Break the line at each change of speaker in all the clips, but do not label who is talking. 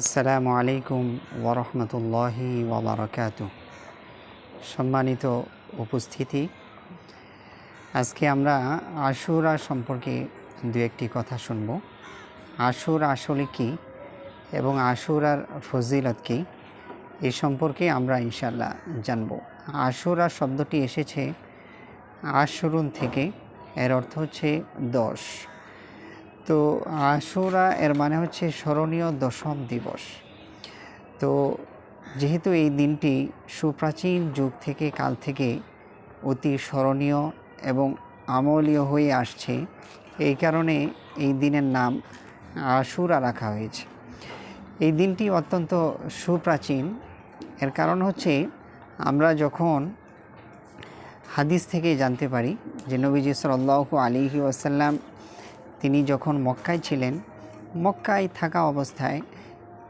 আসসালামু আলাইকুম ওরহমতুল্লাহি ওবরাকাত সম্মানিত উপস্থিতি, আজকে আমরা আশুরা সম্পর্কে দু একটি কথা শুনব। আশুর আসলে কি এবং আশুরার ফজিলত কি এ সম্পর্কে আমরা ইনশাল্লাহ জানব। আশুরা শব্দটি এসেছে আশুরুন থেকে, এর অর্থ হচ্ছে দশ। তো আশুরা, এর মানে হচ্ছে স্মরণীয় দশম দিবস। তো যেহেতু এই দিনটি সুপ্রাচীন যুগ থেকে কাল থেকে অতি স্মরণীয় এবং আমলীয় হয়ে আসছে, এই কারণে এই দিনের নাম আশুরা রাখা হয়েছে। এই দিনটি অত্যন্ত সুপ্রাচীন। এর কারণ হচ্ছে আমরা যখন হাদিস থেকে জানতে পারি যে নবীজি সাল্লাহ আলিহি ওয়াসাল্লাম তিনি যখন মক্কায় ছিলেন, মক্কায় থাকা অবস্থায়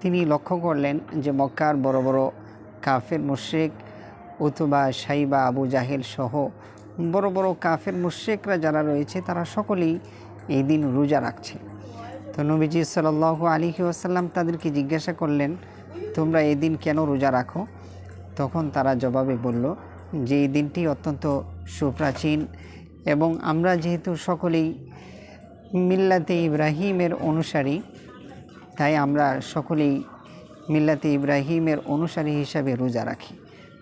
তিনি লক্ষ্য করলেন যে মক্কার বড় বড় কাফের মুশ্রিক উতুবা, সাইবা, আবু জাহেল সহ বড় বড় কাফের মুশ্রিকরা যারা রয়েছে, তারা সকলেই এই দিন রোজা রাখছে। তো নবীজি সাল্লাহ আলিহি আসাল্লাম তাদেরকে জিজ্ঞাসা করলেন, তোমরা এই দিন কেন রোজা রাখো? তখন তারা জবাবে বলল, যে এই দিনটি অত্যন্ত সুপ্রাচীন এবং আমরা যেহেতু সকলেই মিল্লাতে ইব্রাহিমের অনুসারী, তাই আমরা সকলেই মিল্লাতে ইব্রাহিমের অনুসারী হিসাবে রোজা রাখি।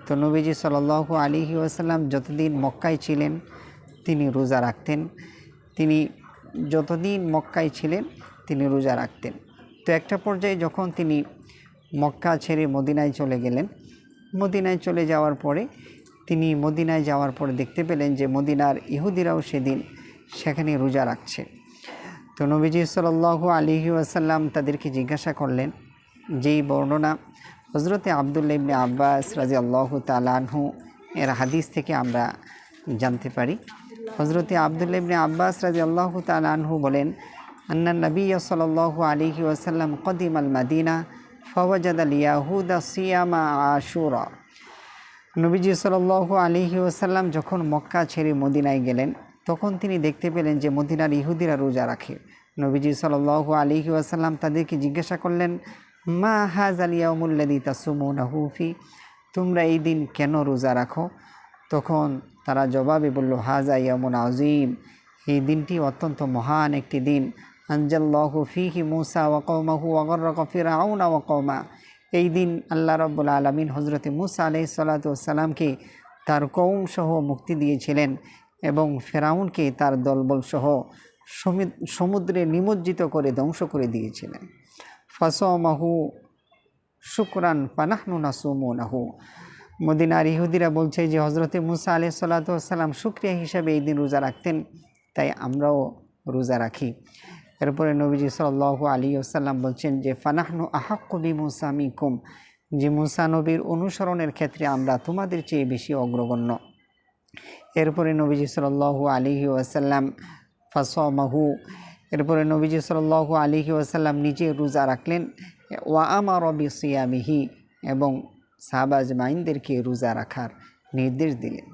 তো নবীজি সাল আলী আসাল্লাম যতদিন মক্কায় ছিলেন, তিনি রোজা রাখতেন। তিনি যতদিন মক্কায় ছিলেন, তিনি রোজা রাখতেন। তো একটা পর্যায়ে যখন তিনি মক্কা ছেড়ে মদিনায় চলে গেলেন, মদিনায় চলে যাওয়ার পরে তিনি মদিনায় যাওয়ার পরে দেখতে পেলেন যে মদিনার ইহুদিরাও সেদিন সেখানে রোজা রাখছে। তো নবীজি সাল্লাহ আলিহি আসাল্লাম তাদেরকে জিজ্ঞাসা করলেন, যেই বর্ণনা হজরতে আবদুল্লা ইবনে আব্বাস রাজি আল্লাহ তালাহু এর হাদিস থেকে আমরা জানতে পারি। হজরতে আবদুল্লা ইবনে আব্বাস রাজি আল্লাহ তালাহু বলেন, আন্না নবী সাল্লাহ আলিহি ওয়াসাল্লাম কদিম আল মাদিনা ফওয়াজাদ আল ইয়াহুদা সিয়ামা আশুরা। নবীজি সাল্লাহ আলিহি ওসাল্লাম যখন মক্কা ছেড়ে মদিনায় গেলেন তখন তিনি দেখতে পেলেন যে মদিনার ইহুদিরা রোজা রাখে। নবীজি সাল্লাহ আলিহি ওয়াসাল্লাম তাদেরকে জিজ্ঞাসা করলেন, মা হাজ আলিয়াউমুল্লাদি তাসুমুনাহুফি তোমরা এই দিন কেন রোজা রাখো? তখন তারা জবাবে বলল হাজা ইয়ামুন আজিম এই দিনটি অত্যন্ত মহান একটি দিন। আঞ্জাল্লাহু ফিহি মুসা ওয়াকৌমাহু ওয়াগর্রক ফিরাউনা ওয়াকৌমা এই দিন আল্লাহ রব্বুল আলমিন হজরতে মুসা আলাই সাল্লাতামকে তার কৌম সহ মুক্তি দিয়েছিলেন। এবং ফেরাউনকে তার দলবল সহ সমুদ্রে নিমজ্জিত করে ধ্বংস করে দিয়েছিলেন। ফসমাহু শুক্রান পানাহনু নাসুমু নাহু মদিনার ইহুদিরা বলছে যে হজরতে মুসা আলি সাল্লাতাম শুক্রিয়া হিসাবে এই দিন রোজা রাখতেন, তাই আমরাও রোজা রাখি। এরপরে নবীজি সাল্লাহ আলী আসাল্লাম বলছেন যে, ফানাহনু আহাক্কবি মুসা মিকুম যে মুসা নবীর অনুসরণের ক্ষেত্রে আমরা তোমাদের চেয়ে বেশি অগ্রগণ্য। এরপরে নবীজি সাল্লাহ আলিহি ওয়াসাল্লাম ফাসমাহু। এরপরে নবীজি সাল্লাহ আলিহি ওয়াসাল্লাম নিজে রোজা রাখলেন। ওয়া আমার রবি সিয়ামিহি এবং সাহবাজ মাইনদেরকে রোজা রাখার নির্দেশ দিলেন।